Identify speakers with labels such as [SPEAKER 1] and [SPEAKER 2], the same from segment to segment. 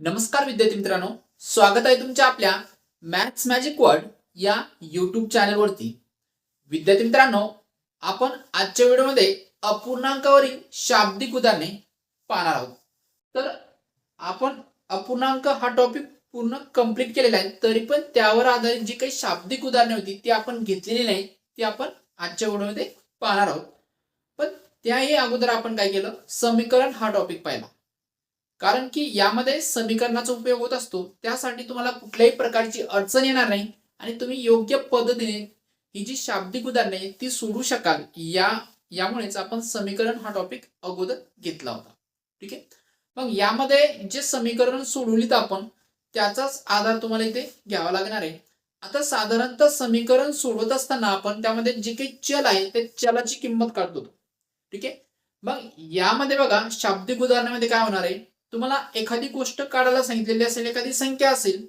[SPEAKER 1] नमस्कार विद्यार्थी मित्रांनो स्वागत आहे तुमच्या आपल्या मॅथ्स मॅजिक वर्ड या युट्यूब चॅनलवरती विद्यार्थी मित्रांनो आपण आजच्या व्हिडिओमध्ये अपूर्णांकावरील शाब्दिक उदाहरणे पाहणार आहोत. तर आपण अपूर्णांक हा टॉपिक पूर्ण कंप्लीट केलेला आहे तरी पण त्यावर आधारित जी काही शाब्दिक उदाहरणे होती ती आपण घेतलेली नाही ती आपण आजच्या व्हिडिओमध्ये पाहणार आहोत. पण त्याही अगोदर आपण काय केलं? समीकरण हा टॉपिक पाहिला. कारण की यामध्ये समीकरणाचा उपयोग होत असतो. त्यासाठी तुम्हाला कुठल्याही प्रकारची अडचण येणार नाही आणि तुम्ही योग्य पद्धतीने ही जी शाब्दिक उदाहरणे आहे ती सोडू शकाल. या यामुळेच आपण समीकरण हा टॉपिक अगोदर घेतला होता. ठीक आहे? मग यामध्ये जे समीकरण सोडवलीत आपण त्याचाच आधार तुम्हाला इथे घ्यावा लागणार आहे. आता साधारणतः समीकरण सोडवत असताना आपण त्यामध्ये जे काही चल आहे ते चलाची किंमत काढतो. ठीक आहे? मग यामध्ये बघा शाब्दिक उदाहरणामध्ये काय होणार आहे? तुम्हाला एखादी गोष्ट काढायला सांगितलेली असेल एखादी संख्या असेल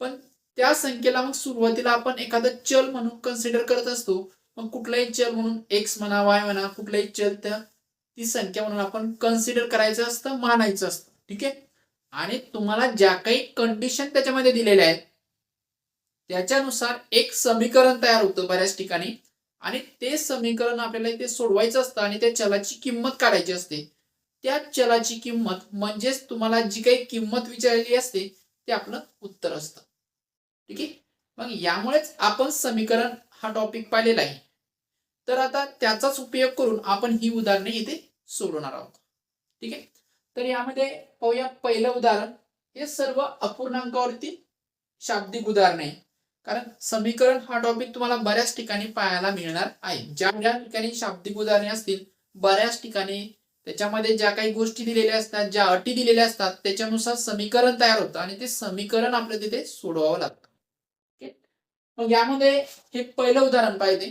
[SPEAKER 1] पण त्या संख्येला मग सुरुवातीला आपण एखादं चल म्हणून कन्सिडर करत असतो. मग कुठलाही चल म्हणून एक्स म्हणा वाय म्हणा कुठलाही चल त्या ती संख्या म्हणून आपण कन्सिडर करायचं असतं मानायचं असतं. ठीक आहे? आणि तुम्हाला ज्या काही कंडिशन त्याच्यामध्ये दिलेल्या आहेत त्याच्यानुसार एक समीकरण तयार होतं बऱ्याच ठिकाणी. आणि ते समीकरण आपल्याला इथे सोडवायचं असतं आणि त्या चलाची किंमत काढायची असते. त्या चलाची किंमत म्हणजेच तुम्हाला जी काही किंमत विचारलेली असते ते आपलं उत्तर असतं. ठीक आहे? मग यामुळेच आपण समीकरण हा टॉपिक पाहिलेला आहे. तर आता त्याचाच उपयोग करून आपण ही उदाहरणे इथे सोडवणार आहोत. ठीक आहे? तर यामध्ये पाहूया पहिलं उदाहरण. हे सर्व अपूर्णांकावरती शाब्दिक उदाहरण आहे. कारण समीकरण हा टॉपिक तुम्हाला बऱ्याच ठिकाणी पाहायला मिळणार आहे. ज्या ज्या ठिकाणी शाब्दिक उदाहरणे असतील बऱ्याच ठिकाणी त्याच्यामध्ये ज्या काही गोष्टी दिलेल्या असतात ज्या अटी दिलेल्या असतात त्याच्यानुसार समीकरण तयार होतं आणि ते समीकरण आपलं तिथे सोडवावं लागतं. मग यामध्ये हे पहिलं उदाहरण पाहिजे.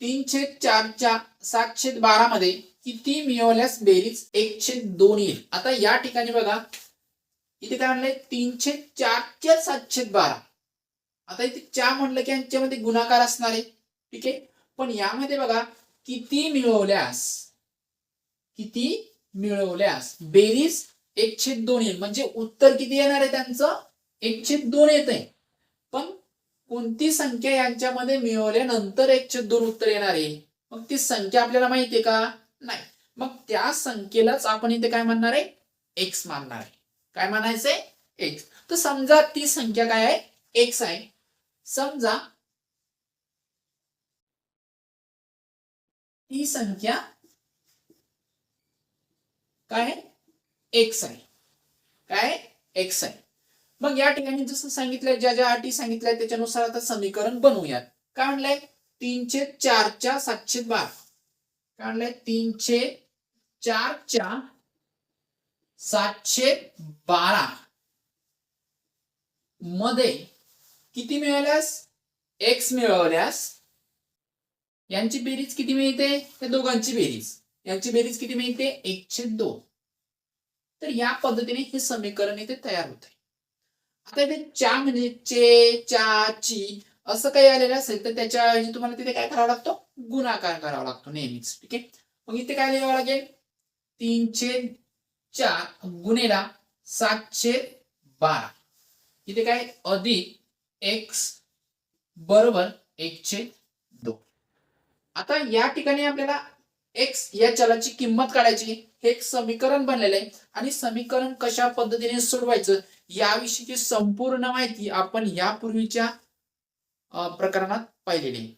[SPEAKER 1] तीनशे चारच्या सातशे बारा मध्ये किती मिळवल्यास बेरीज एकशे दोन येईल? आता या ठिकाणी बघा. इथे काय म्हणलंय? तीनशे चारच्या सातशे बारा. आता इथे चार म्हणलं की यांच्यामध्ये गुणाकार असणार आहे. ठीक आहे? पण यामध्ये बघा किती मिळवल्यास किती मिळवल्यास? बेरीज एकशे दोन येईल. म्हणजे उत्तर किती येणार आहे त्यांचं? एकशे दोन येत आहे पण कोणती संख्या यांच्यामध्ये मिळवल्यानंतर एकशे दोन उत्तर येणार आहे? मग ती संख्या आपल्याला माहिती आहे का? नाही. मग त्या संख्येलाच आपण इथे काय म्हणणार आहे? एक्स मानणार आहे. काय म्हणायचंय? एक्स तर समजा ती संख्या काय आहे? एक्स आहे. समजा ती संख्या काय एक्स आहे. काय एक्स आहे. मग या ठिकाणी जसं सांगितलंय ज्या ज्या अटी सांगितल्या त्याच्यानुसार आता समीकरण बनवूयात. काय म्हणलंय तीनशे चारच्या सातशे बारा. काय म्हणलंय तीनशे चारच्या सातशे बारा. मध्ये किती मिळाल्यास? एक्स मिळवल्यास? यांची बेरीज किती मिळते? त्या दोघांची बेरीज. यांची बेरीज किती मिळते? एकशे दोन. तर या पद्धतीने हे समीकरण इथे तयार होते. आता इथे चा म्हणजे चे चा ची असं काही आलेलं असेल तर त्याच्या तुम्हाला तिथे काय करावा लागतो? गुणाकार करावा लागतो नेहमीच ठीक आहे? मग इथे काय लिहावं लागेल? तीनशे चार गुणेला सातशे बारा. इथे काय? अधिक एक्स बरोबर एकशे दोन. आता या ठिकाणी आपल्याला एक्स या चलाची किंमत काढायची. हे एक समीकरण बनलेलं आहे. आणि समीकरण कशा पद्धतीने सोडवायचं? याविषयीची संपूर्ण माहिती आपण यापूर्वीच्या प्रकरणात पाहिलेली आहे.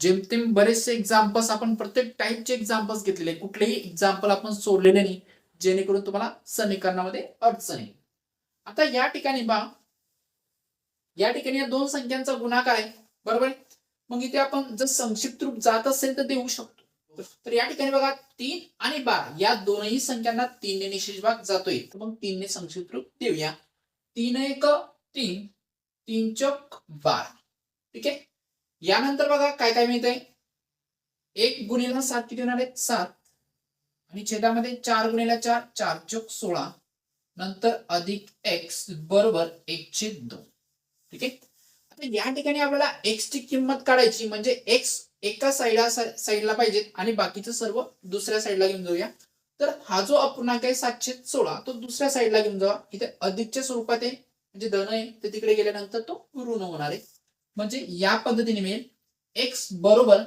[SPEAKER 1] जेमतेम बरेचसे एक्झाम्पल्स आपण प्रत्येक टाईपचे एक्झाम्पल्स घेतलेले कुठलेही एक्झाम्पल आपण सोडलेले नाही. जेणेकरून तुम्हाला समीकरणामध्ये अडचण येईल. आता या ठिकाणी बा या ठिकाणी या दोन संख्यांचा गुणाकार आहे. बरोबर मग इथे आपण जर संक्षिप्त रूप जात असेल तर देऊ शकतो. तर या ठिकाणी बघा तीन आणि बारा. या दोनही संख्यांना तीनने निशेष भाग जातोय. तर मग तीनने संक्षिप्त रूप देऊया. तीन एक तीन. तीन चौक बारा. ठीक आहे? यानंतर बघा काय काय मिळतंय? एक गुन्हेला सात किती होणार आहेत? सात. आणि छेदामध्ये चार गुन्हेला चार चार चौक सोळा. नंतर अधिक एक्स बरोबर एकशे दोन. ठीक आहे? आता या ठिकाणी आपल्याला एक्सची किंमत काढायची म्हणजे एक्स एका साईडला साईडला पाहिजेत आणि बाकीचं सर्व दुसऱ्या साईडला घेऊन जाऊया. तर हा जो अपूर्णांक आहे सातशे सोळा तो दुसऱ्या साईडला घेऊन जावा. इथे अधिकच्या स्वरूपात आहे म्हणजे धन आहे ते तिकडे गेल्यानंतर तो ऋण होणार आहे. म्हणजे या पद्धतीने मिळेल. एक्स बरोबर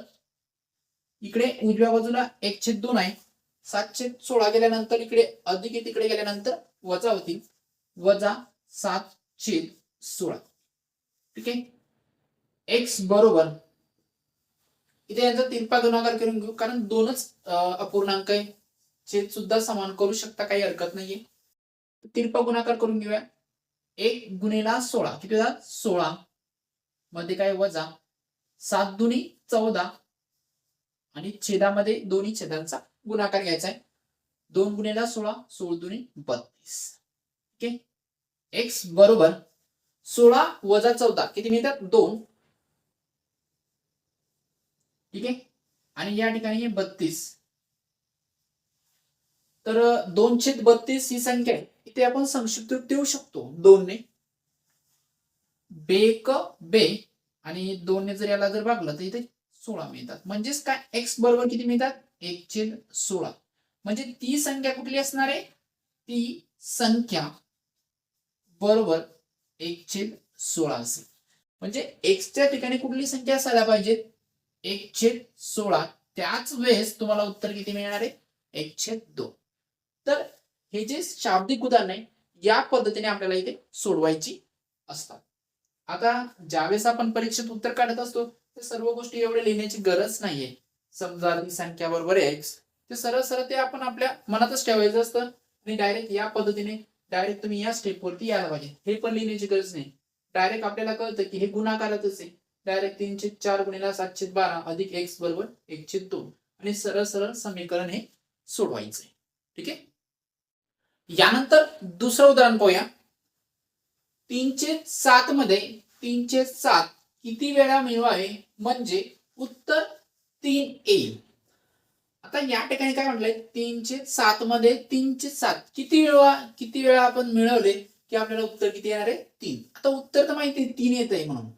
[SPEAKER 1] इकडे उजव्या बाजूला एक छेद दोन आहे. सातशे सोळा गेल्यानंतर इकडे अधिक तिकडे गेल्यानंतर वजा होतील. वजा सात छेद सोळा. ठीक आहे? एक्स बरोबर इथे यांचा तिरपा गुणाकार करून घेऊ. कारण दोनच अपूर्णांक आहे. छेद सुद्धा समान करू शकता काही हरकत नाहीये. तिरपा गुणाकार करून घेऊया. एक गुणेला सोळा. किती होतात सोळा. मध्ये काय? वजा. सात दुनी चौदा. आणि छेदामध्ये दोन्ही छेदांचा गुणाकार घ्यायचा आहे. दोन गुणेला सोळा सोळ दुनी बत्तीस. ओके? एक्स बरोबर सोळा वजा चौदा. किती मिळतात? दोन. ठीक आहे? आणि या ठिकाणी बत्तीस. तर दोनशे बत्तीस ही संख्या आहे. इथे आपण संक्षिप्त रूप देऊ शकतो. दोनने. बेक बे. आणि दोनने जर याला जर भागलं तर इथे सोळा मिळतात. म्हणजेच काय? एक्स बरोबर किती मिळतात? एक छेद सोळा. म्हणजे ती संख्या कुठली असणार आहे? ती संख्या बरोबर एक छेद सोळा असेल. म्हणजे एक्सच्या ठिकाणी कुठली संख्या असायला पाहिजे? एक छेद सोळा. त्याच वेळेस तुम्हाला उत्तर किती मिळणार आहे? एक छेद दोन. तर हे जे शाब्दिक उदाहरण आहे या पद्धतीने आपल्याला इथे सोडवायची असतात. आता ज्यावेळेस आपण परीक्षेत उत्तर काढत असतो ते सर्व गोष्टी एवढे लिहिण्याची गरज नाहीये. समजा संख्या बरोबर एक्स ते सरळ सरळ ते आपण आपल्या मनातच ठेवायचं असतं. आणि डायरेक्ट या पद्धतीने डायरेक्ट तुम्ही या स्टेपवरती यायला पाहिजे. हे पण लिहिण्याची गरज नाही. डायरेक्ट आपल्याला कळतं की हे गुणाकारातच आहे. डायरेक्ट तीनशे चार गुणिला सातशे बारा अधिक एक्स बरोबर एकशे दोन. आणि सरळ सरळ समीकरण हे सोडवायचंय. ठीक आहे? यानंतर दुसरं उदाहरण पाहूया. तीनशे सात मध्ये तीनशे सात किती वेळा मिळवावे? म्हणजे उत्तर तीन येईल आता या ठिकाणी काय म्हटलंय? तीनशे सात मध्ये तीनशे सात किती वेळा किती वेळा आपण मिळवले की आपल्याला उत्तर किती येणार आहे? तीन. आता उत्तर तर माहिती तीन येत आहे म्हणून.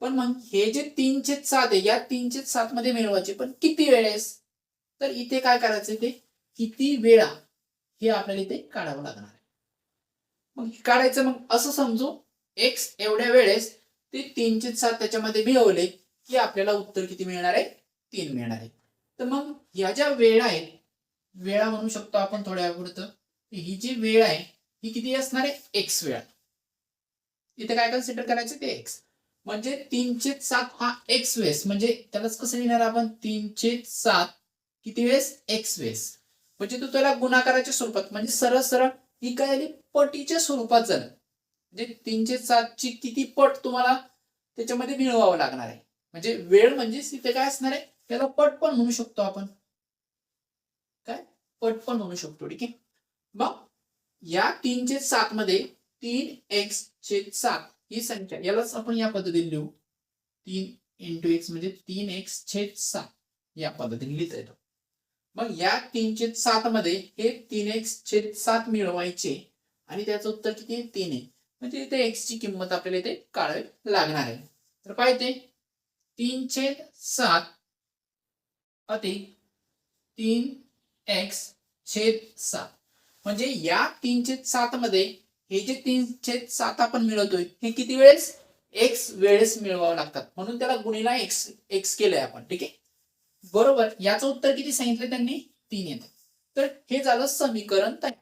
[SPEAKER 1] पण मग हे जे तीनशे सात आहे या तीनशे सात मध्ये मिळवायचे पण किती वेळेस? तर इथे काय करायचं ते किती वेळा हे आपल्याला इथे काढावं लागणार आहे. मग काढायचं मग असं समजू एक्स एवढ्या वेळेस ते तीनशे सात त्याच्यामध्ये मिळवले की आपल्याला उत्तर किती मिळणार आहे? तीन मिळणार आहे. तर मग ह्या ज्या वेळा आहेत वेळा म्हणू शकतो आपण थोड्या पुरतं ही जी वेळ आहे ही किती असणार आहे? एक्स वेळा. इथे काय कन्सिडर करायचं? ते एक्स म्हणजे तीनशे सात हा एक्स वेस. म्हणजे त्यालाच कसं लिहिणार आपण? तीनशे सात किती वेळेस एक्स वेस. म्हणजे तू त्याला गुणाकाराच्या स्वरूपात म्हणजे सरळ सरळ ही काय आली? पटीच्या स्वरूपात झालं. म्हणजे तीनशे सातची किती पट तुम्हाला त्याच्यामध्ये मिळवावं लागणार आहे. म्हणजे वेळ म्हणजे इथे काय असणार आहे? त्याला पट पण म्हणू शकतो आपण. काय? पट पण म्हणू शकतो ठीक आहे? मग या तीनशे सात मध्ये तीन एक्स छेद सात ही संख्या यालाच आपण या पद्धतीने लिहू. तीन इंटू एक्स म्हणजे तीन एक्स छेद सात या पद्धतीने लिहिता येतो. मग या तीनशे सात मध्ये हे तीन एक्स छेद सात मिळवायचे. आणि त्याचं उत्तर किती आहे? तीन आहे. म्हणजे इथे एक्स ची किंमत आपल्याला इथे काढावी लागणार आहे. तर काय ते तीन छेद सात अधिक तीन एक्स छेद सात. म्हणजे या तीन छेद सात मध्ये हे जे तीन छेद सात आपण मिळवतोय हे किती वेळेस? एक्स वेळेस मिळवावं लागतात. म्हणून त्याला गुणीला एक्स एक्स केलंय आपण ठीक आहे? बरोबर. याचं उत्तर किती सांगितलं त्यांनी? तीन येतं. तर हे झालं समीकरण तयार.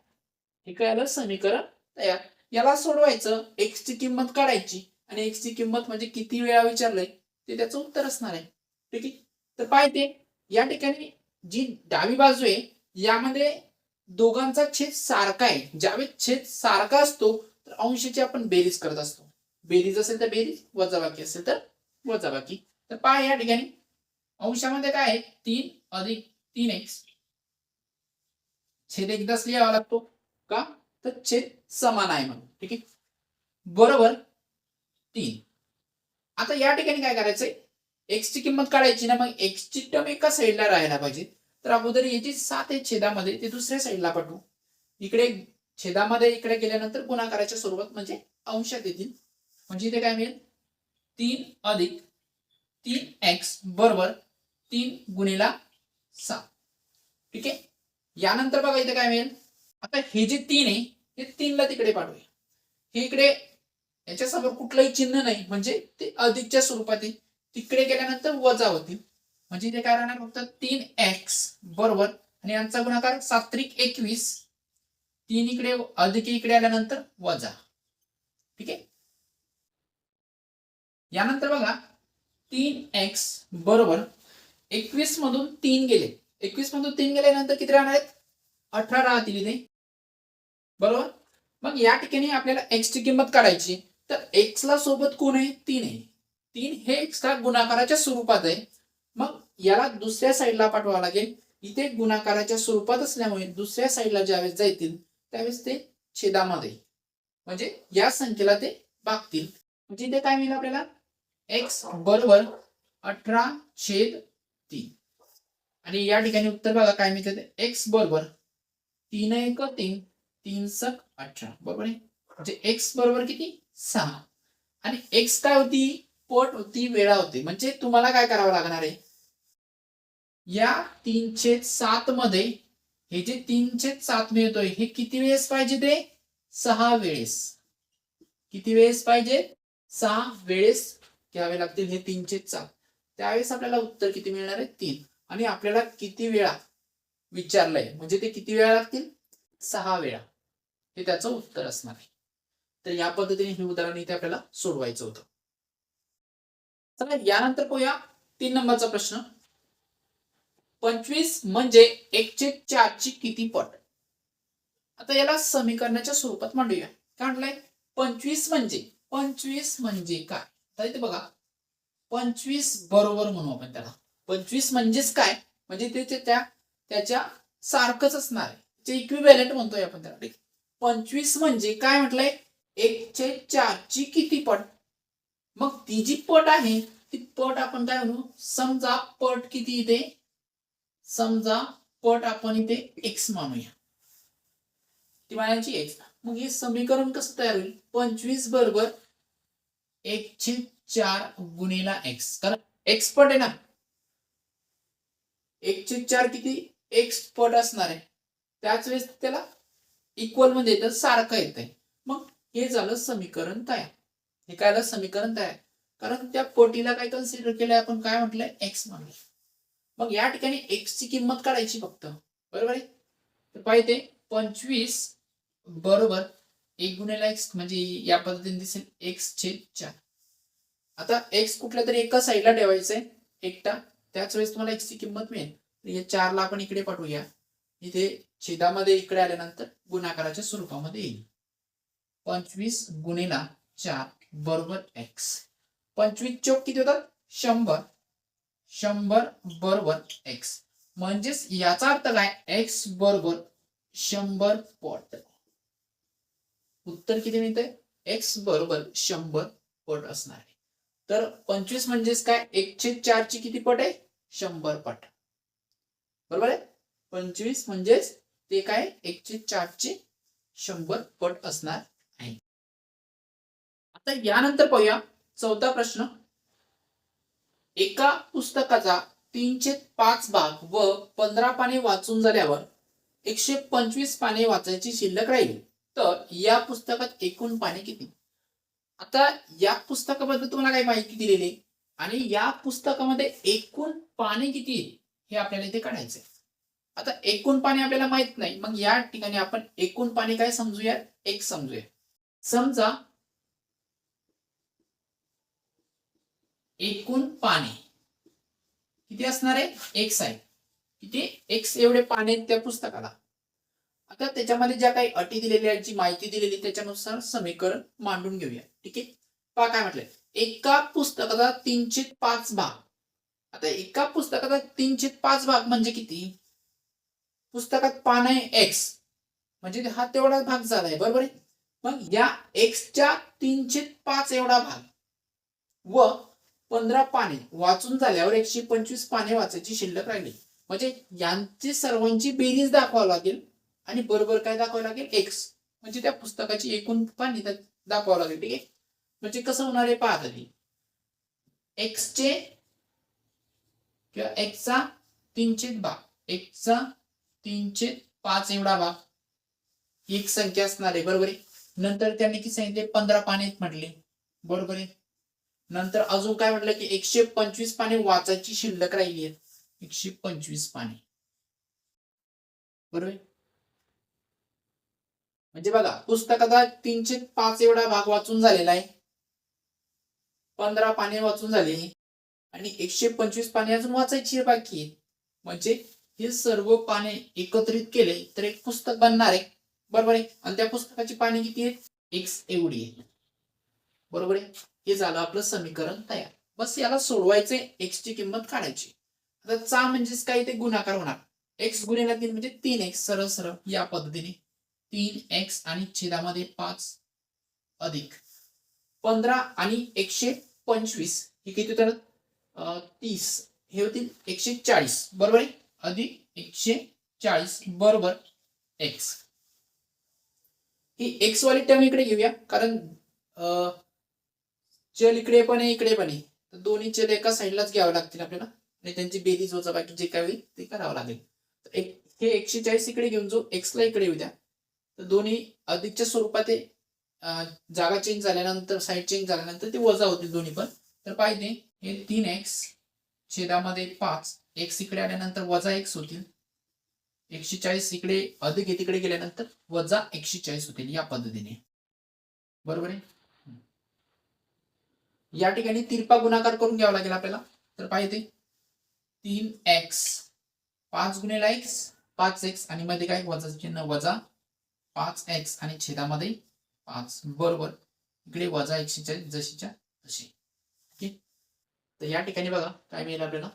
[SPEAKER 1] हे काय आलं? समीकरण तयार. याला सोडवायचं. एक्स ची किंमत काढायची. आणि एक्स ची किंमत म्हणजे किती वेळा विचारलंय? ते त्याचं उत्तर असणार आहे. ठीक आहे? तर पाहिजे या ठिकाणी जी डावी बाजू आहे यामध्ये दोघांचा छेद सारखा आहे. ज्यावेळेस छेद सारखा असतो तर अंशाची आपण बेरीज करत असतो. बेरीज असेल तर बेरीज वजाबाकी असेल तर वजाबाकी. तर पहा या ठिकाणी. अंशामध्ये काय आहे? तीन अधिक तीन एक्स. छेद एकदाच लिहावा लागतो. का? तर छेद समान आहे म्हणून. ठीक आहे? बरोबर? तीन. आता या ठिकाणी काय करायचंय? एक्सची किंमत काढायची ना मग एक्सची टर्म एका साईडला राहायला पाहिजे. तर अगोदर याची सात आहे छेदामध्ये ते दुसऱ्या साईडला पाठवू. इकडे छेदामध्ये इकडे गेल्यानंतर गुणाकाराच्या स्वरूपात म्हणजे अंशात येतील. म्हणजे इथे काय मिळेल? तीन अधिक तीन एक्स बरोबर तीन गुणेला सात. ठीक आहे? यानंतर बघा इथे काय मिळेल? आता हे जे तीन आहे हे तीनला तिकडे पाठवूया. हे इकडे याच्यासमोर कुठलंही चिन्ह नाही म्हणजे ते अधिकच्या स्वरूपात आहे. तिकडे गेल्यानंतर वजा होतील. म्हणजे इथे काय राहणार फक्त तीन एक्स बरोबर. आणि यांचा गुणाकार सात्रिक एकवीस. तीन इकडे अधिक इकडे आल्यानंतर वजा. ठीक आहे? यानंतर बघा तीन एक्स बरोबर एकवीस मधून तीन गेले. एकवीस मधून तीन गेल्यानंतर किती राहणार आहेत? अठरा राहतील इथे. बरोबर? मग या ठिकाणी आपल्याला एक्स ची किंमत काढायची. तर एक्सला सोबत कोण आहे? तीन आहे. तीन हे एक्स्ट्रा गुणाकाराच्या स्वरूपात आहे. मग याला दुसऱ्या साईडला पाठवावं लागेल. इथे गुणाकाराच्या स्वरूपात असल्यामुळे दुसऱ्या साईडला ज्यावेळेस जातील त्यावेळेस ते छेदामध्ये म्हणजे या संख्येला ते भागतील. म्हणजे इथे काय मिळेल आपल्याला? एक्स बरोबर अठरा छेद तीन. आणि या ठिकाणी उत्तर बघा काय मिळते एक्स बरोबर तीन एक तीन तीन सक अठरा. बरोबर आहे? म्हणजे एक्स बरोबर किती? सहा. आणि एक्स काय होती? पट होती वेळा होती. म्हणजे तुम्हाला काय करावं लागणार आहे? या तीनशे सात मध्ये हे जे तीनशे सात मिळतोय हे किती वेळेस पाहिजे ते? सहा वेळेस. किती वेळेस पाहिजे? सहा वेळेस घ्यावे लागतील हे तीनशे सात. त्यावेळेस आपल्याला उत्तर किती मिळणार आहे? तीन. आणि आपल्याला किती वेळा विचारलंय म्हणजे ते किती वेळा लागतील? सहा वेळा. हे त्याचं उत्तर असणार आहे. तर या पद्धतीने हे उदाहरण इथे आपल्याला सोडवायचं होतं. चला यानंतर पाहूया तीन नंबरचा प्रश्न. पंचवीस म्हणजे एकशे चारची किती पट? आता याला समीकरणाच्या स्वरूपात मांडूया. काय म्हटलंय? पंचवीस म्हणजे पंचवीस म्हणजे काय? तर इथे बघा. पंचवीस बरोबर म्हणू आपण त्याला. पंचवीस म्हणजेच काय? म्हणजे ते त्या त्याच्या सारखंच असणार आहे. ते इक्विव्हॅलेंट म्हणतोय आपण त्याला. ठीक? पंचवीस म्हणजे काय म्हटलंय? एकशे चारची किती पट? मग ती जी पट आहे ती पट आपण काय म्हणू? समजा पट किती इथे? समजा पट आपण इथे एक्स मानूया. ती मानायची एक्स मग हे समीकरण कसं तयार होईल? पंचवीस बरोबर एकशे चार गुणेला एक्स कारण एक्स पट आहे ना. एकशे चार किती? एक्स पट असणार आहे. त्याच वेळेस त्याला इक्वलमध्ये येतं सारखं येत आहे मग हे झालं समीकरण तयार. हे काय झालं? समीकरण तयार. कारण त्या पटीला काय कन्सिडर केलंय? आपण काय म्हटलंय? एक्स म्हणलं मग या ठिकाणी एक्स ची किंमत काढायची फक्त. बरोबर आहे? तर पाहिजे पंचवीस बरोबर एक गुन्हेला एक्स म्हणजे या पद्धतीने दिसेल एक्स छेद चार. आता एक्स कुठल्या तरी एका साईडला ठेवायचंय एकटा. त्याच वेळेस तुम्हाला एक्स ची किंमत मिळेल. तर या चारला आपण इकडे पाठवूया. इथे छेदामध्ये इकडे आल्यानंतर गुणाकाराच्या स्वरूपामध्ये येईल. पंचवीस गुणेला चार बरोबर एक्स पंचवीस चौक किती होतात? शंभर. शंभर बरोबर एक्स म्हणजेच याचा अर्थ काय? एक्स बरोबर शंभर पट. उत्तर किती मिळतंय? एक्स बरोबर शंभर पट असणार आहे. तर पंचवीस म्हणजेच काय? एकशे चारची किती पट आहे? शंभर पट. बरोबर आहे? पंचवीस म्हणजेच ते काय? एकशे चारचे शंभर पट असणार आहे. आता यानंतर पाहूया चौथा प्रश्न. एका पुस्तकाचा तीनशे पाच भाग व पंधरा पाने वाचून झाल्यावर एकशे पंचवीस पाने वाचायची शिल्लक राहील. तर या पुस्तकात एकूण पाने किती? आता या पुस्तकाबद्दल तुम्हाला काही माहिती दिलेली आणि या पुस्तकामध्ये एकूण पाने किती हे आपल्याला इथे काढायचंय. आता एकूण पाणी आपल्याला माहीत नाही. मग या ठिकाणी आपण एकूण पाणी काय समजूया एक समजूया. समजा एकूण पाने किती असणार आहे? एक्स आहे किती? एक्स एवढे पाने आहेत त्या पुस्तकाला. आता त्याच्यामध्ये ज्या काही अटी दिलेल्या आहेत जी माहिती दिलेली त्याच्यानुसार समीकरण मांडून घेऊया. ठीक आहे? पा काय म्हटलंय. एका पुस्तकाचा तीनशे पाच भाग. आता एका पुस्तकाचा तीनशे पाच भाग म्हणजे किती? पुस्तकात पान आहे एक्स म्हणजे हा तेवढा भाग झालाय. बरोबर आहे? मग या एक्सच्या तीनशे पाच एवढा भाग व पंधरा पाने वाचून झाल्यावर एकशे पंचवीस पाने वाचायची शिल्लक राहिली. म्हणजे यांची सर्वांची बेरीज दाखवावं लागेल आणि बरोबर काय दाखवावं लागेल? एक्स म्हणजे त्या पुस्तकाची एकूण पाने दाखवावं लागेल ठीक आहे? म्हणजे कसं होणार आहे पाहत आधी एक्सचे किंवा एक्सचा तीनशे भाग एक्सचा तीनशे पाच एवढा भाग एक संख्या असणार आहे बरोबर आहे? नंतर त्यांनी किती सांगितले? पंधरा पाने म्हटले. बरोबर आहे? नंतर अजून काय म्हटलं की एकशे पंचवीस पाने वाचायची शिल्लक राहिली आहेत एकशे पंचवीस पाने. बरोबर? म्हणजे बघा पुस्तकाचा तीनशे पाच एवढा भाग वाचून झालेला आहे. पंधरा पाने वाचून झाले आणि एकशे पंचवीस पाने अजून वाचायची बाकी आहेत म्हणजे हे सर्व पाने एकत्रित केले तर एक पुस्तक बनणार आहे. बरोबर आहे? आणि त्या पुस्तकाची पाने किती आहेत? एक्स एवढी आहे. बरोबर आहे? हे झालं आपलं समीकरण तयार. बस याला सोडवायचे एक्स ची किंमत काढायची. आता चा म्हणजेच काय? ते गुणाकार होणार. एक्स गुणेला तीन म्हणजे तीन एक्स सरळ सरळ या पद्धतीने. तीन एक्स आणि छेदामध्ये पाच अधिक पंधरा आणि एकशे पंचवीस. हे किती होतात? तीस. हे होतील एकशे चाळीस. बरोबर आहे? अधिक एकशे चाळीस बरोबर एक्स ही एक्स वाली टर्म इकडे घेऊया. कारण चल इकडे पण आहे इकडे पण आहे तर दोन्ही चल एका साईडलाच घ्यावं लागतील आपल्याला. आणि त्यांची बेरीज होतं बाकी जे काही होईल ते करावं लागेल. तर एक हे एकशे चाळीस इकडे घेऊन जो एक्सला इकडे येऊ द्या. तर दोन्ही अधिकच्या स्वरूपात जागा चेंज झाल्यानंतर साईड चेंज झाल्यानंतर ते वजा होतील दोन्ही पण. तर पाहिजे हे तीन एक्स छेदामध्ये पाच. एक्स इकडे आल्यानंतर वजा एक्स होतील. एकशे चाळीस इकडे अधिक तिकडे गेल्यानंतर वजा एकशे चाळीस होतील या पद्धतीने. बरोबर आहे? या ठिकाणी तिरपा गुणाकार करून घ्यावा लागेल आपल्याला. तर पाहिजे तीन एक्स पाच गुणेला एक्स पाच एक्स आणि मध्ये काय? वजा चिन्ह वजा पाच एक्स आणि छेदामध्ये पाच. बरोबर. इकडे वजा एकशे चाळीस जशीच्या तशी. ओके? तर या ठिकाणी बघा काय मिळेल आपल्याला?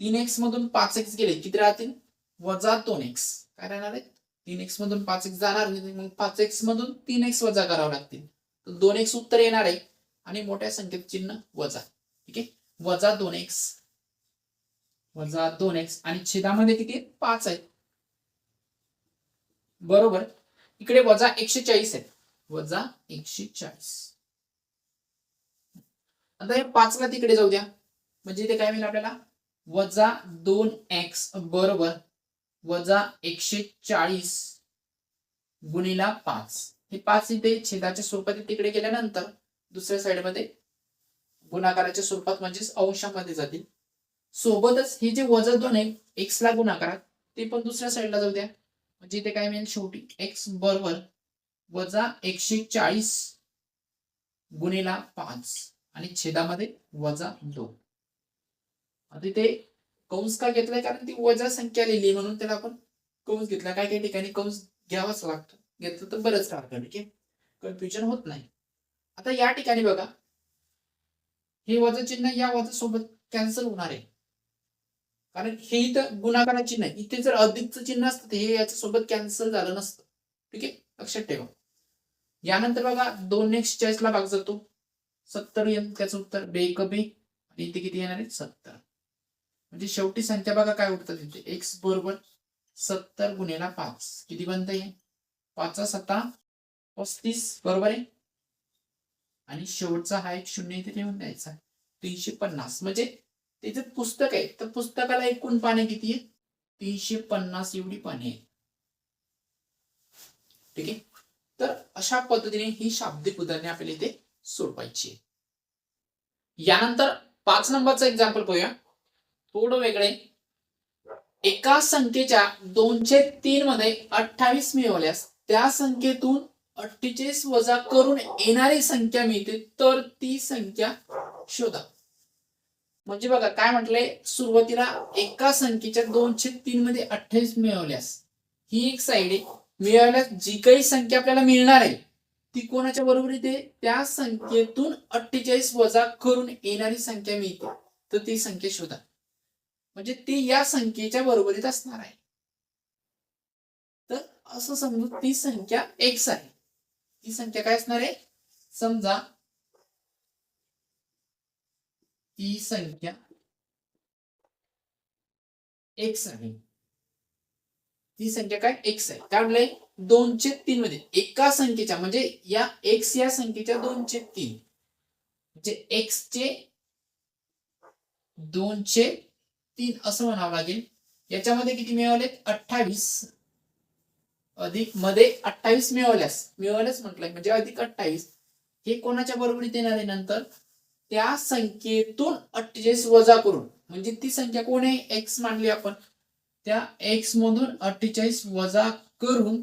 [SPEAKER 1] तीन एक्स मधून पाच एक्स गेले किती राहतील? वजा दोन एक्स काय राहणार आहे? तीन एक्स मधून पाच एक्स जाणार मग पाच एक्स मधून तीन एक्स वजा करावं लागतील. तर दोन एक्स उत्तर येणार आहे. आणि मोठ्या संख्येत चिन्ह वजा. ठीक आहे? वजा दोन एक्स वजा दोन एक्स आणि छेदामध्ये किती पाच आहेत बरोबर? इकडे वजा एकशे चाळीस आहेत वजा एकशे चाळीस. आता हे पाचला तिकडे जाऊ द्या. म्हणजे इथे काय मिळेल आपल्याला? वजा दोन एक्स बरोबर वजा एकशे चाळीस गुणिला पाच. हे पाच इथे छेदाच्या स्वरूपात तिकडे गेल्यानंतर दुसऱ्या साईडमध्ये गुणाकाराच्या स्वरूपात म्हणजेच अंशामध्ये जातील. सोबतच हे जे वजा दोन आहे एक्स ला गुणाकारात ते पण दुसऱ्या साईडला जाऊ द्या. म्हणजे इथे काय मिळेल शेवटी? एक्स बरोबर वजा एकशे चाळीस गुणेला पाच आणि छेदामध्ये वजा दोन. आता इथे कंस का घेतलाय? कारण ती वजा संख्या लिहिली म्हणून त्याला आपण कंस घेतला. काय काही ठिकाणी कंस घ्यावाच लागतो. घेतलं तर बरंच राहतं ठीक आहे? कन्फ्युजन होत नाही. आता या ठिकाणी बघा. हे वजा चिन्ह या वजा सोबत कॅन्सल होणार आहे. कारण हे इथं गुणाकाराचं चिन्ह आहे. इथे जर अधिकचं चिन्ह असतं तर हे याच्या सोबत कॅन्सल झालं नसतं. ठीक आहे? लक्षात ठेवा. यानंतर बघा दोन एक्स चाळीस ला भाग जातो. सत्तर एम त्याचं उत्तर बे बे आणि इथे किती येणार आहे? सत्तर. म्हणजे शेवटी संख्या बघा काय उठतात इथे. एक्स बरोबर सत्तर गुन्हेला पाच. किती बनत आहे पाचा सत्ता पस्तीस. बरोबर आहे? आणि शेवटचा हा एक शून्य इथे ठेवून द्यायचा तीनशे पन्नास. म्हणजे त्याच्यात पुस्तक आहे तर पुस्तकाला एकूण पाने किती आहे तीनशे पन्नास एवढी पाने आहेत. ठीक आहे? तर अशा पद्धतीने ही शाब्दिक उदाहरणे आपल्याला इथे सोडवायची यानंतर पाच नंबरचं एक्झाम्पल पाहूया. थोडं वेगळे. एका संख्येच्या दोनशे तीन मध्ये अठ्ठावीस मिळवल्यास त्या संख्येतून अठ्ठेचाळीस वजा करून येणारी संख्या मिळते तर ती संख्या शोधा. म्हणजे बघा काय म्हटलंय? सुरुवातीला एका संख्येच्या दोनशे तीन मध्ये अठ्ठावीस मिळवल्यास ही एक साईड आहे. मिळवल्यास जी काही संख्या आपल्याला मिळणार आहे ती कोणाच्या बरोबरीत आहे त्या संख्येतून अठ्ठेचाळीस वजा करून येणारी संख्या मिळते तर ती संख्या शोधा. म्हणजे ती या संख्येच्या बरोबरीत असणार आहे. तर असं समजू ती संख्या एक्स आहे. ती संख्या काय असणार आहे? समजा ती संख्या एक्स आहे. ती संख्या काय? एक्स आहे. काय म्हणलंय दोनशे तीन मध्ये. एका संख्येच्या म्हणजे या एक्स या संख्येच्या दोनशे तीन. म्हणजे एक्सचे दोनशे तीन असं म्हणावं लागेल. याच्यामध्ये किती मिळवले अठ्ठावीस. अधिकमध्ये अठ्ठावीस मिळवल्यास मिळवल्यास म्हटलं म्हणजे अधिक अठ्ठावीस हे कोणाच्या बरोबरीत येणार आहे नंतर? त्या संख्येतून अठ्ठेचाळीस वजा करून म्हणजे ती संख्या कोण आहे? एक्स मानली आपण. त्या एक्स मधून अठ्ठेचाळीस वजा करून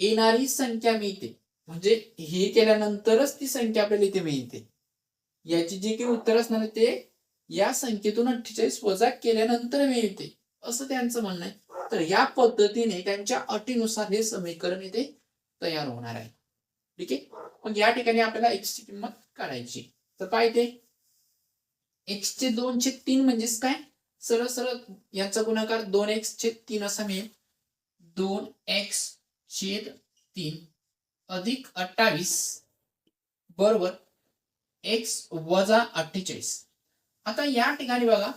[SPEAKER 1] येणारी संख्या मिळते. म्हणजे हे केल्यानंतरच ती संख्या आपल्याला इथे मिळते. याची जे काही उत्तर असणार ते या संख्येतून अठ्ठेचाळीस वजा केल्यानंतर मिळते. असं त्यांचं म्हणणं आहे. तर या पद्धतीने त्यांच्या अटीनुसार हे समीकरण इथे तयार होणार आहे. ठीक आहे? मग या ठिकाणी आपल्याला एक्सची किंमत काढायची तर काय ते एक्सचे चे दोनशे तीन म्हणजेच काय? सरळ सरळ याचा गुणाकार दोन एक्स चे तीन असा मिळेल. दोन एक्स छेद तीन अधिक अठ्ठावीस बरोबर एक्स वजा अठ्ठेचाळीस. आता या ठिकाणी बघा.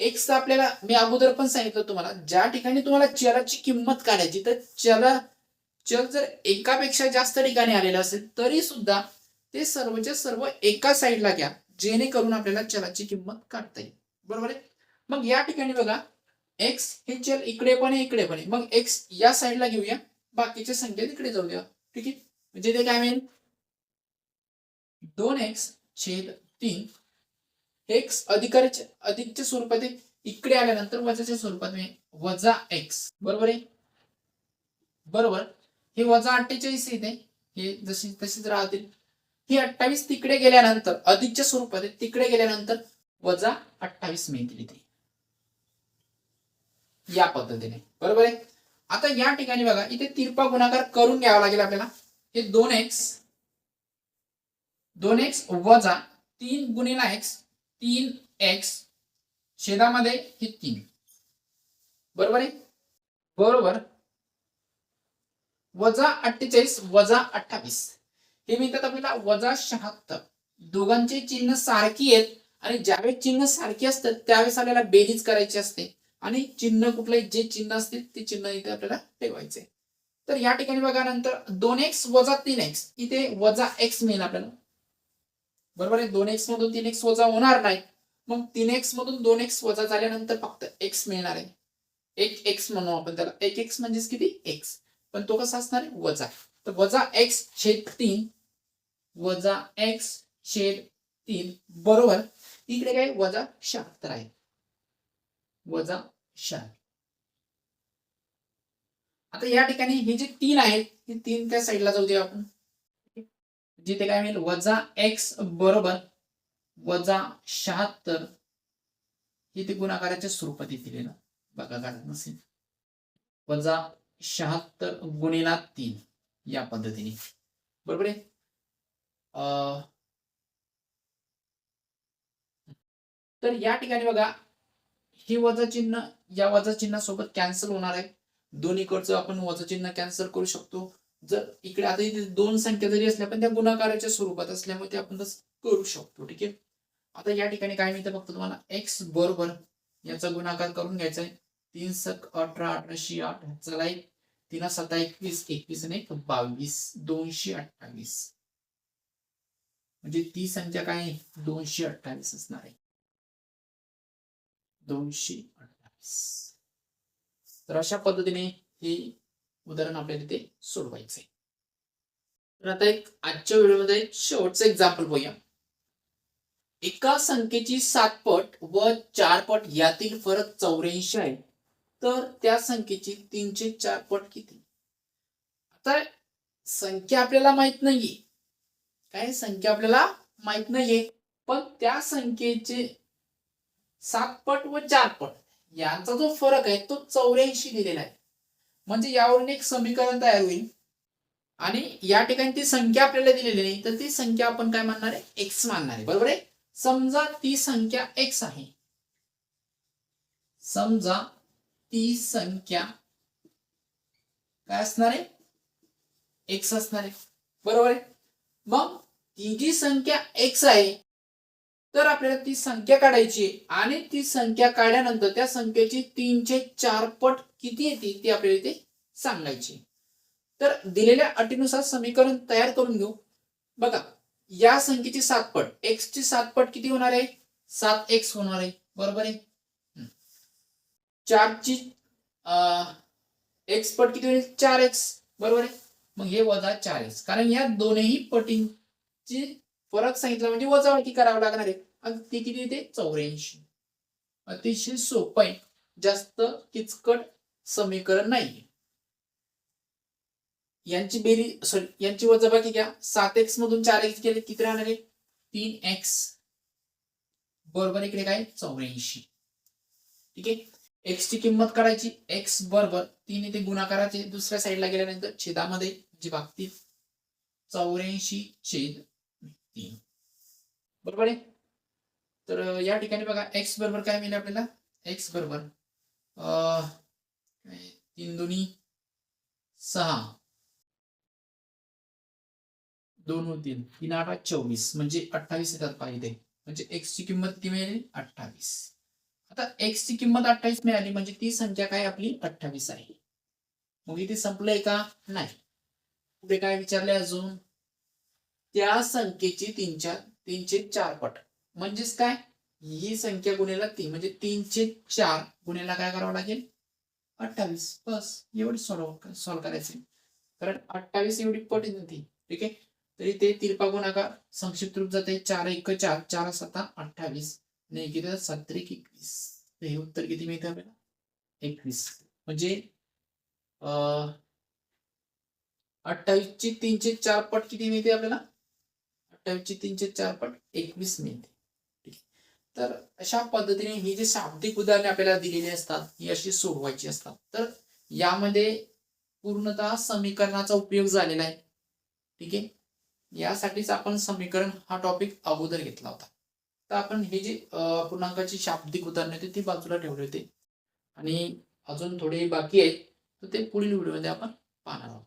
[SPEAKER 1] एक्स आपल्याला मी अगोदर पण सांगितलं तुम्हाला ज्या ठिकाणी तुम्हाला चराची किंमत काढायची तर चला चल जर एकापेक्षा जास्त ठिकाणी आलेलं असेल तरी सुद्धा ते सर्वच्या सर्व एका साईडला घ्या जेणेकरून आपल्याला चलाची किंमत काढता येईल. बरोबर आहे? मग या ठिकाणी बघा एक्स हे चल इकडे पण आहे इकडे पण आहे. मग एक्स या साईडला घेऊया बाकीच्या संख्या तिकडे जाऊ द्या ठीक आहे? म्हणजे ते काय मिळेल दोन एक्स छेद तीन एक्स अधिकाराच्या अधिकच्या स्वरूपात इकडे आल्यानंतर वजाच्या स्वरूपात वजा एक्स बरोबर आहे? बरोबर. हे वजा अठ्ठेचाळीस येते हे जशी तशीच राहतील. ही अठ्ठावीस तिकडे गेल्यानंतर अधिकच्या स्वरूपात तिकडे गेल्यानंतर वजा अठ्ठावीस मिळतील इथे. या पद्धतीने. बरोबर आहे? आता या ठिकाणी बघा इथे तिरपा गुणाकार करून घ्यावा लागेल आपल्याला. हे दोन एक्स दोन एक्स वजा तीन गुणिला एक्स तीन एक्स छेदामध्ये हे तीन. बरोबर आहे? बरोबर. वजा अठ्ठेचाळीस वजा अठ्ठावीस. हे म्हणतात आपल्याला वजा शहात्तर. दोघांचे चिन्ह सारखी आहेत आणि ज्यावेळेस चिन्ह सारखी असतात त्यावेळेस आपल्याला बेरीज करायची असते. आणि चिन्ह कुठलंही जे चिन्ह असतील ते चिन्ह इथे आपल्याला ठेवायचे. तर या ठिकाणी बघा नंतर दोन एक्स वजा तीन एक्स इथे वजा एक्स मिळेल आपल्याला. बरोबर आहे? दोन एक्स मधून तीन एक्स वजा होणार नाही. मग तीन एक्स मधून दोन एक्स वजा झाल्यानंतर फक्त एक्स मिळणार आहे. एक एक्स म्हणू आपण त्याला. एक एक्स म्हणजेच किती? एक्स पण तो कसा असणार आहे? वजा. तर वजा एक्स छेद तीन. वजा एक्स छेद तीन. बरोबर? इकडे काय? वजा शहात्तर आहे. वजा शहात्तर. आता या ठिकाणी हे जे तीन आहेत हे तीन त्या साईडला जाऊ दे आपण. जिथे काय मिळेल वजा एक्स बरोबर वजा शहात्तर. हे ते गुणाकाराच्या स्वरूपात येतील ना. बघा काढत नसेल. वजा शहात्तर गुणिला तीन. या पद्धतीने. बरोबर आहे? अं, तर या ठिकाणी बघा हे वजा चिन्ह या वजा चिन्हासोबत कॅन्सल होणार आहे. दोन्हीकडचं आपण वजा चिन्ह कॅन्सल करू शकतो. जर इकडे आता इथे दोन संख्या जरी असल्या पण त्या गुणाकाराच्या स्वरूपात असल्यामुळे ते आपण तसं करू शकतो ठीक आहे? आता या ठिकाणी काय मिळतं फक्त तुम्हाला? एक्स बरोबर याचा गुणाकार करून घ्यायचा आहे. तीन सक अठरा अठराशे आठ चला एक. तीन सत्ता एकवीस एकवीस आणि एक बावीस. दोनशे अठ्ठावीस. म्हणजे ती संख्या काय आहे? दोनशे अठ्ठावीस असणार आहे. दोनशे अठ्ठावीस. तर अशा पद्धतीने हे उदाहरण आपल्याला इथे सोडवायचंय. तर आता एक आजच्या व्हिडिओमध्ये शेवटचं एक्झाम्पल बघूया. एका संख्येची सात पट व चार पट यातील फरक चौऱ्याऐंशी आहे. तर त्या संख्येची तीनशे चार पट किती? आता संख्या आपल्याला माहीत नाहीये. काय संख्या आपल्याला माहीत नाहीये? पण त्या संख्येचे सात पट व चार पट यांचा जो फरक आहे तो चौऱ्याऐंशी दिलेला आहे. म्हणजे यावरून एक समीकरण तयार होईल. आणि या ठिकाणी ती संख्या आपल्याला दिलेली नाही तर ती संख्या आपण काय मानणार आहे? एक्स मानणार आहे. बरोबर आहे? समजा ती संख्या एक्स आहे. समजा ती संख्या काय असणार आहे? एक्स असणार आहे. बरोबर आहे? मग ती जी संख्या एक्स आहे तर आपल्याला ती संख्या काढायची आणि ती संख्या काढल्यानंतर त्या संख्येची तीनशे चार पट किती येते ती आपल्याला इथे सांगायची तर दिलेल्या अटीनुसार समीकरण तयार करून घेऊ. बघा या संख्येची सात पट एक्स ची सात पट किती होणार आहे? सात एक्स होणार आहे. बरोबर आहे? चारची एक्स पट किती होईल? चार एक्स बरोबर आहे? मग हे वजा चार एक्स कारण या दोनही पटींची फरक सांगितला म्हणजे वजाबाकी करावं लागणार आहे. आणि ती किती येते? चौऱ्याऐंशी. अतिशय सोपं आहे. जास्त किचकट समीकरण नाही यांची बेरी सॉरी यांची वजाबाकी घ्या. सात एक्स मधून चार एक्स केले किती राहणार आहे? तीन एक्स बरोबर इकडे काय? चौऱ्याऐंशी. ठीक आहे? एक्स ची किंमत काढायची. एक्स बरोबर तीन इथे गुणाकाराचे. दुसऱ्या साईडला गेल्यानंतर छेदामध्ये म्हणजे बाबतीत चौऱ्याऐंशी छेद तीन बरोबर आहे? तर या ठिकाणी बघा एक्स बरोबर काय मिळेल आपल्याला? एक्स बरोबर अं, तीन दोन्ही सहा. दोन होतील तीन आठ चोवीस म्हणजे अठ्ठावीस येतात पाहिजे म्हणजे एक्स ची किंमत किती मिळाली? अठ्ठावीस. आता एक्स ची किंमत अठ्ठावीस मिळाली म्हणजे ती संख्या काय आपली? अठ्ठावीस आहे. मग इथे संपलंय का? नाही. पुढे काय विचारले अजून? त्या संख्येची तीनच्या तीनशे चार पट. म्हणजेच काय? ही संख्या गुन्हेला तीन म्हणजे तीनशे चार गुन्ह्याला काय करावं लागेल? अठ्ठावीस. बस एवढी सॉल्व सॉल्व करायचे. कारण अठ्ठावीस एवढी पट नव्हती ठीक आहे? तरी ते तिरपा गुणाकार संक्षिप्त रूप जाते चार एक चार चार सत्ता अठ्ठावीस. आणि एक येतं सात एकवीस. हे उत्तर किती मिळते आपल्याला? एकवीस. म्हणजे अं, अठ्ठावीसची तीनशे चार पट किती मिळते आपल्याला? अठ्ठावीसची तीनशे चार पट एकवीस मिळते तर अशा पद्धतीने ही जी शाब्दिक उदाहरणे आपल्याला दिलेली असतात ही अशी सोडवायची असतात. तर यामध्ये पूर्णतः समीकरणाचा उपयोग झालेला आहे. ठीक आहे? यासाठीच आपण समीकरण हा टॉपिक अगोदर घेतला होता. तर आपण हे जे पूर्णांकाची शाब्दिक उदाहरणे होती ती बाजूला ठेवली होती. आणि अजून थोडे बाकी आहेत तर ते पुढील व्हिडिओमध्ये आपण पाहणार आहोत.